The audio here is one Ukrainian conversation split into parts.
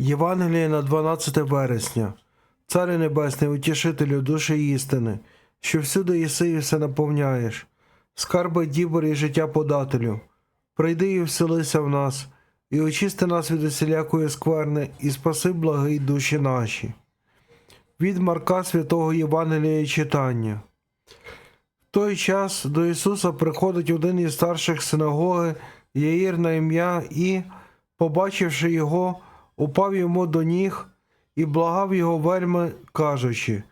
Євангеліє на 12 вересня. Царю Небесний, утішителю душі істини, що всюди єси і все наповняєш, скарби дібор і життя подателю. Прийди і вселися в нас, і очисти нас від усілякої скверни, і спаси благий душі наші. Від Марка Святого Євангелія читання. В той час до Ісуса приходить один із старших синагоги, Яїр на ім'я, і, побачивши його, упав йому до ніг і благав його вельми, кажучи: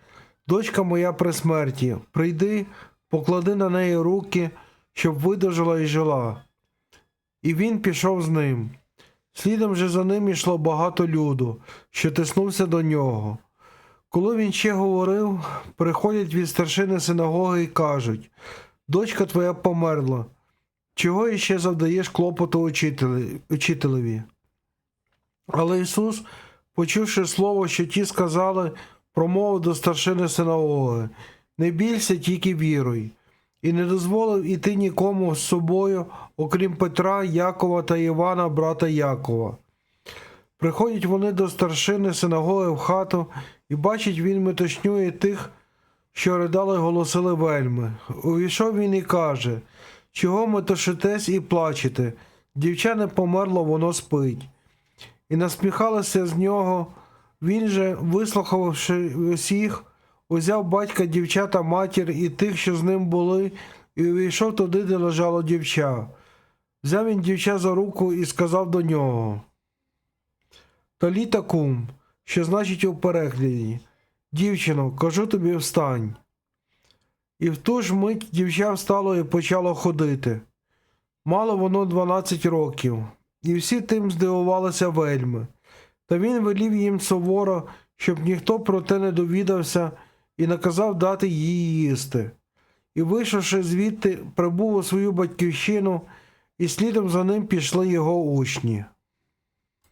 Дочка моя при смерті, прийди, поклади на неї руки, щоб видужала і жила. І він пішов з ним. Слідом же за ним йшло багато люду, що тиснувся до нього. Коли він ще говорив, приходять від старшини синагоги і кажуть: Дочка твоя померла. Чого іще завдаєш клопоту учителеві? Але Ісус, почувши слово, що ті сказали, промовив до старшини синагоги: Не бійся, тільки віруй, і не дозволив іти нікому з собою, окрім Петра, Якова та Івана, брата Якова. Приходять вони до старшини синагоги в хату, і бачить він метушню тих, що ридали, голосили вельми. Увійшов він і каже: Чого метушитесь і плачете? Дівча не померло, воно спить. І насміхалися з нього. Він же, вислухавши усіх, узяв батька дівчата матір і тих, що з ним були, і увійшов туди, де лежало дівча. Взяв він дівча за руку і сказав до нього. Таліта кум, що значить у перекладі. Дівчино, кажу тобі встань. І в ту ж мить дівча встало і почало ходити. Мало воно 12 років, і всі тим здивувалися вельми. Та він велів їм суворо, щоб ніхто про те не довідався, і наказав дати їй їсти. І, вийшовши звідти, прибув у свою батьківщину, і слідом за ним пішли його учні.